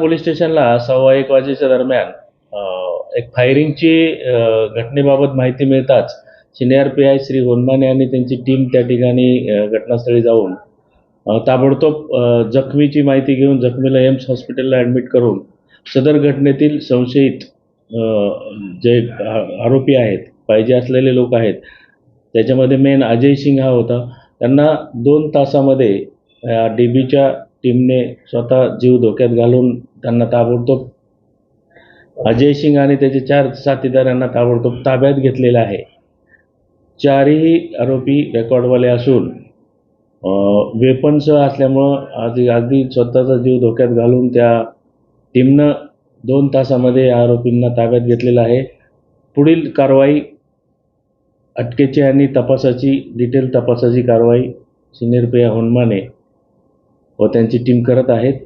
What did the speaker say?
Police स्टेशनला सव्वा एक वाजेच्या दरम्यान एक फायरिंगची घटनेबाबत माहिती मिळताच senior P I Shri Honmane आणि त्यांची टीम त्या ठिकाणी घटनास्थळी जाऊन ताबडतोब जखमीची माहिती घेऊन जखमीला एम्स हॉस्पिटलला ॲडमिट करून सदर घटनेतील संशयित जे आरोपी आहेत पाहिजे असलेले लोक आहेत त्याच्यामध्ये मेन अजय सिंग हा होता. त्यांना दोन तासामध्ये डी बीच्या टीमने स्वतः जीव धोक्यात घालून त्यांना ताबडतोब अजय सिंग आणि त्याचे चार साथीदारांना ताबडतोब ताब्यात घेतलेला आहे. चारही आरोपी रेकॉर्डवाले असून वेपन्स असल्यामुळं आधी अगदी स्वतःचा जीव धोक्यात घालून त्या टीमनं दोन तासामध्ये या आरोपींना ताब्यात घेतलेला आहे. पुढील कारवाई अटकेची आणि तपासाची डिटेल तपासाची कारवाई सिनियर पेया होनमाने व त्यांची टीम करत आहेत.